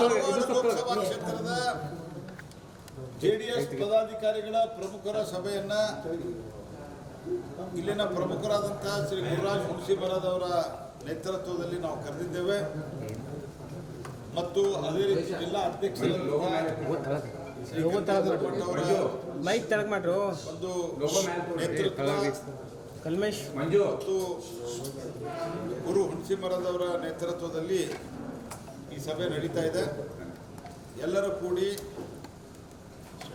ಲೋಕಸಭಾ ಕ್ಷೇತ್ರದ ಜೆಡಿಎಸ್ ಪದಾಧಿಕಾರಿಗಳ ಪ್ರಮುಖರ ಸಭೆಯನ್ನ ಇಲ್ಲಿನ ಪ್ರಮುಖರಾದಂತಹ ಶ್ರೀ ಗುರುರಾಜ್ ಮುನ್ಸಿಬರದವರ ನೇತೃತ್ವದಲ್ಲಿ ನಾವು ಕರೆದಿದ್ದೇವೆ. ಮತ್ತು ಅದೇ ರೀತಿ ಜಿಲ್ಲಾ ಅಧ್ಯಕ್ಷರು ಮೈಕ್ ತೆಳಗ್ ಮಾಡ್ರು. ಒಂದು ನೇತೃತ್ವ ಕಲ್ಮೇಶ್. ಮತ್ತು ಗುರು ಹುಣಸಿಮರದವರ ನೇತೃತ್ವದಲ್ಲಿ ಈ ಸಭೆ ನಡೀತಾ ಇದೆ. ಎಲ್ಲರೂ ಕೂಡಿ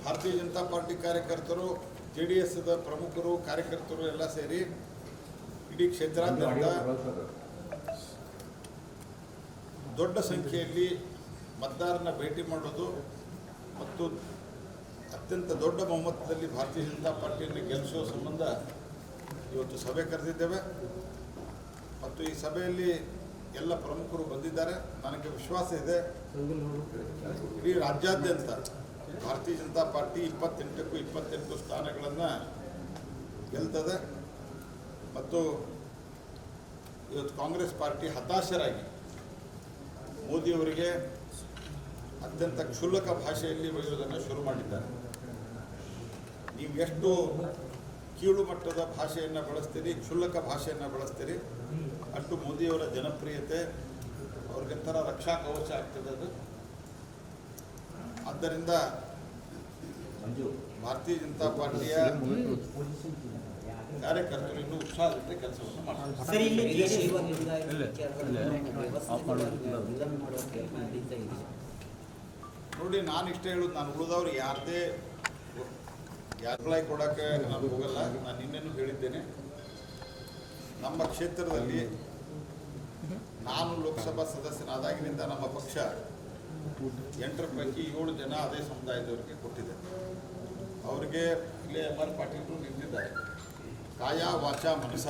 ಭಾರತೀಯ ಜನತಾ ಪಾರ್ಟಿ ಕಾರ್ಯಕರ್ತರು, ಜೆ ಡಿ ಎಸ್ದ ಪ್ರಮುಖರು, ಕಾರ್ಯಕರ್ತರು ಎಲ್ಲ ಸೇರಿ ಇಡೀ ಕ್ಷೇತ್ರಾದ್ಯಂತ ದೊಡ್ಡ ಸಂಖ್ಯೆಯಲ್ಲಿ ಮತದಾರನ ಭೇಟಿ ಮಾಡೋದು ಮತ್ತು ಅತ್ಯಂತ ದೊಡ್ಡ ಬಹುಮತದಲ್ಲಿ ಭಾರತೀಯ ಜನತಾ ಪಾರ್ಟಿಯನ್ನು ಗೆಲ್ಲಿಸುವ ಸಂಬಂಧ ಇವತ್ತು ಸಭೆ ಕರೆದಿದ್ದೇವೆ. ಮತ್ತು ಈ ಸಭೆಯಲ್ಲಿ ಎಲ್ಲ ಪ್ರಮುಖರು ಬಂದಿದ್ದಾರೆ. ನನಗೆ ವಿಶ್ವಾಸ ಇದೆ. ಇಡೀ ರಾಜ್ಯಾದ್ಯಂತ ಭಾರತೀಯ ಜನತಾ ಪಾರ್ಟಿ ಇಪ್ಪತ್ತೆಂಟಕ್ಕೂ ಇಪ್ಪತ್ತೆಂಟು ಸ್ಥಾನಗಳನ್ನು ಗೆಲ್ತದೆ. ಮತ್ತು ಇವತ್ತು ಕಾಂಗ್ರೆಸ್ ಪಾರ್ಟಿ ಹತಾಶರಾಗಿ ಮೋದಿಯವರಿಗೆ ಅತ್ಯಂತ ಕ್ಷುಲ್ಲಕ ಭಾಷೆಯಲ್ಲಿ ಒಯ್ಯುವುದನ್ನು ಶುರು ಮಾಡಿದ್ದಾರೆ. ನೀವು ಎಷ್ಟು ಕೀಳು ಮಟ್ಟದ ಭಾಷೆಯನ್ನು ಬಳಸ್ತೀರಿ ಕ್ಷುಲ್ಲಕ ಭಾಷೆಯನ್ನು ಬಳಸ್ತೀರಿ ಅಷ್ಟು ಮೋದಿಯವರ ಜನಪ್ರಿಯತೆ ಅವ್ರಿಗೊಂಥರ ರಕ್ಷಾ ಕವಚ ಆಗ್ತದೆ ಅದು. ಆದ್ದರಿಂದ ಭಾರತೀಯ ಜನತಾ ಪಾರ್ಟಿಯ ಕಾರ್ಯಕರ್ತರು ಇನ್ನೂ ಉತ್ಸಾಹದಿಂದ ಕೆಲಸವನ್ನು ಮಾಡ್ತಾರೆ. ನೋಡಿ ನಾನು ಇಷ್ಟೇ ಹೇಳೋದು ನಾನು ಉಳಿದವ್ರು ಯಾರದೇ ಯಾರ್ಗಳಾಗಿ ಕೊಡೋಕ್ಕೆ ನಾನು ಹೋಗಲ್ಲ. ನಾನು ನಿನ್ನೆನೂ ಹೇಳಿದ್ದೇನೆ. ನಮ್ಮ ಕ್ಷೇತ್ರದಲ್ಲಿ ನಾನು ಲೋಕಸಭಾ ಸದಸ್ಯನಾದಾಗಿನಿಂದ ನಮ್ಮ ಪಕ್ಷ ಎಂಟರ ಪೈಕಿ ಏಳು ಜನ ಅದೇ ಸಮುದಾಯದವರಿಗೆ ಕೊಟ್ಟಿದೆ. ಅವರಿಗೆ ಇಲ್ಲೇ ಎಂ ಆರ್ ಪಾಟೀಲ್ರು ನಿಂತಿದ್ದಾರೆ. ಕಾಯ ವಾಚ ಮನಸ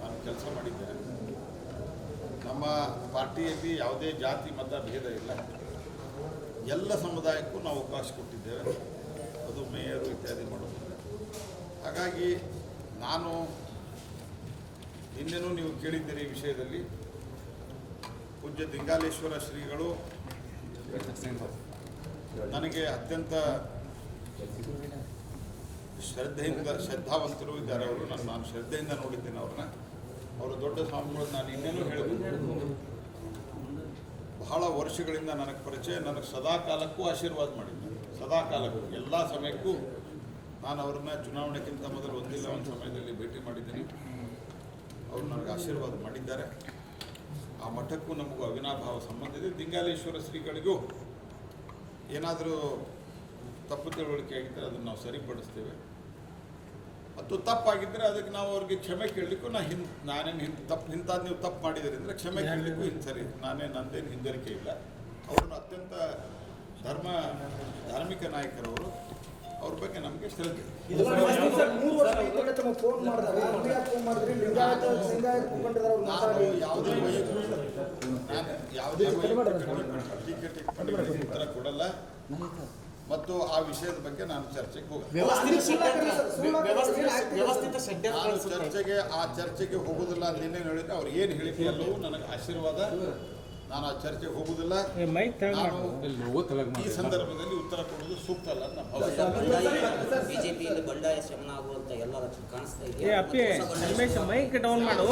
ನಾನು ಕೆಲಸ ಮಾಡಿದ್ದೇನೆ. ನಮ್ಮ ಪಾರ್ಟಿಯಲ್ಲಿ ಯಾವುದೇ ಜಾತಿ, ಮತ, ಭೇದ ಇಲ್ಲ. ಎಲ್ಲ ಸಮುದಾಯಕ್ಕೂ ನಾವು ಅವಕಾಶ ಕೊಟ್ಟಿದ್ದೇವೆ. ಅದು ಮೇಯರು ಇತ್ಯಾದಿ ಮಾಡೋದಿಲ್ಲ ಹಾಗಾಗಿ ನಾನು ನಿನ್ನೆನೂ ನೀವು ಕೇಳಿದ್ದೀರಿ ಈ ವಿಷಯದಲ್ಲಿ. ಪೂಜ್ಯ ದಿಂಗಾಲೇಶ್ವರ ಶ್ರೀಗಳು. ನನಗೆ ಅತ್ಯಂತ ಶ್ರದ್ಧೆಯಿಂದ ಶ್ರದ್ಧಾವಂತರು ಇದ್ದಾರೆ ಅವರು. ನಾನು ನಾನು ಶ್ರದ್ಧೆಯಿಂದ ನೋಡಿದ್ದೇನೆ ಅವ್ರನ್ನ. ಅವರು ದೊಡ್ಡ ಸ್ವಾಮಿಗಳು. ನಾನು ಇನ್ನೇನು ಹೇಳಬೇಕು? ಬಹಳ ವರ್ಷಗಳಿಂದ ನನಗೆ ಪರಿಚಯ. ನನಗೆ ಸದಾ ಕಾಲಕ್ಕೂ ಆಶೀರ್ವಾದ ಮಾಡಿದ್ದೆ ಸದಾ ಕಾಲಕ್ಕೂ ಎಲ್ಲ ಸಮಯಕ್ಕೂ ನಾನು ಅವ್ರನ್ನ ಚುನಾವಣೆಗಿಂತ ಮೊದಲು ಒಂದಿಲ್ಲ, ಒಂದು ಸಮಯದಲ್ಲಿ ಭೇಟಿ ಮಾಡಿದ್ದೀನಿ. ಅವರು ನನಗೆ ಆಶೀರ್ವಾದ ಮಾಡಿದ್ದಾರೆ. ಆ ಮಠಕ್ಕೂ ನಮಗೂ ಅವಿನಾಭಾವ ಸಂಬಂಧ ಇದೆ. ದಿಂಗಾಲೇಶ್ವರ ಶ್ರೀಗಳಿಗೂ ಏನಾದರೂ ತಪ್ಪು ತಿಳುವಳಿಕೆ ಆಗಿದ್ದರೆ ಅದನ್ನು ನಾವು ಸರಿಪಡಿಸ್ತೇವೆ. ಮತ್ತು ತಪ್ಪಾಗಿದ್ದರೆ ಅದಕ್ಕೆ ನಾವು ಅವ್ರಿಗೆ ಕ್ಷಮೆ ಕೇಳಲಿಕ್ಕೂ ನಾ ಹಿಂದ್ ನಾನೇನು ಹಿಂದೆ ತಪ್ಪು ಇಂಥದ್ದು ನೀವು ತಪ್ಪು ಮಾಡಿದ್ದೀರಿ ಅಂದರೆ ಕ್ಷಮೆ ಕೇಳಲಿಕ್ಕೂ ಹಿಂದೆ ಸರಿ. ನಾನೇ ನಂದೇನು ಹಿಂಜರಿಕೆ ಇಲ್ಲ. ಅವ್ರನ್ನ ಅತ್ಯಂತ ಧರ್ಮ ಧಾರ್ಮಿಕ ನಾಯಕರವರು ಅವ್ರ ಬಗ್ಗೆ ನಮಗೆ ನಾನು ಯಾವುದೇ ವೈಯಕ್ತಿಕ ನಾನು ಯಾವುದೇ ವೈಯಕ್ತಿಕ ಉತ್ತರ ಕೊಡಲ್ಲ. ಮತ್ತು ಆ ವಿಷಯದ ಬಗ್ಗೆ ನಾನು ಚರ್ಚೆಗೆ ಹೋಗಲ್ಲ. ಚರ್ಚೆಗೆ ಆ ಚರ್ಚೆಗೆ ಹೋಗುದಿಲ್ಲ ಅಂತ ನಿನ್ನೆ ಹೇಳಿದ್ರೆ ಅವ್ರು ಏನು ಹೇಳಿಕೆ ಎಲ್ಲವೂ ನನಗೆ ಆಶೀರ್ವಾದ ನಾನು ಆ ಚರ್ಚೆಗೆ ಹೋಗುವುದಿಲ್ಲ ಮೈಕ್ ತೆಳಗ್ ನಾನು ಈ ಸಂದರ್ಭದಲ್ಲಿ ಉತ್ತರ ಕೊಡುವುದು ಸೂಕ್ತ ಅಲ್ಲ ಅಂತ ನಾನು ಭಾವಿಸ್ತೇನೆ. ಬಿಜೆಪಿಯಲ್ಲಿ ಬಂಡಾಯ ಶಮನ ಆಗುವಂತ ಎಲ್ಲ ಕಾಣಿಸ್ತಾ ಇದೆ ಏ ಮೈಕ್ ಡೌನ್ ಮಾಡು.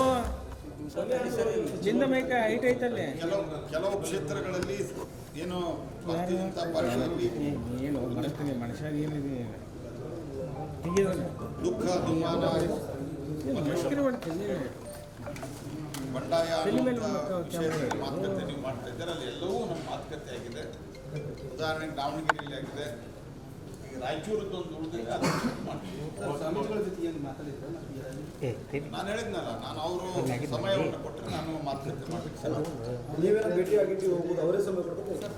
ಜಿಂದ ಮೈಕ್ ಹೈಟ್ ಐತಲ್ಲಿ. ಕೆಲವು ಕೆಲವು ಕ್ಷೇತ್ರಗಳಲ್ಲಿ ಏನು ಭಾರತೀಯ ಜನತಾ ಪಾರ್ಟಿಯಲ್ಲಿ ಏನು ಮನಸ್ಸಿಗೆ ಮನುಷ್ಯ ಏನಿದೆ? ದುಃಖ ದುಮ್ಮಾನ ಮಾಡ್ತೀನಿ ಬಂಡಾಯ ಒಂದು ವಿಷಯದಲ್ಲಿ ಮಾತುಕತೆ ನೀವು ಮಾಡ್ತಾ ಇದ್ದೀರ ಅಲ್ಲಿ ಎಲ್ಲವೂ ನಮ್ಮ ಮಾತುಕತೆ ಆಗಿದೆ. ಉದಾಹರಣೆಗೆ ದಾವಣಗೆರೆಯಲ್ಲಿ ಆಗಿದೆ. ಈಗ ರಾಯಚೂರದ್ದೊಂದು ಉಳಿದಿದೆ ಏನು ಮಾತಾಡಿದ್ರು ನಾನು ಹೇಳಿದ್ನಲ್ಲ ನಾನು ಅವರು ಸಮಯವನ್ನು ಕೊಟ್ಟರೆ ನಾನು ಮಾತುಕತೆ ಮಾಡ್ತೀನಿ ಸರ್ ನೀವೇನೋ ಭೇಟಿ ಆಗಿದ್ದು ಹೋಗ್ಬೋದು ಅವರೇ ಸಮಯ ಕೊಡ್ಬೇಕು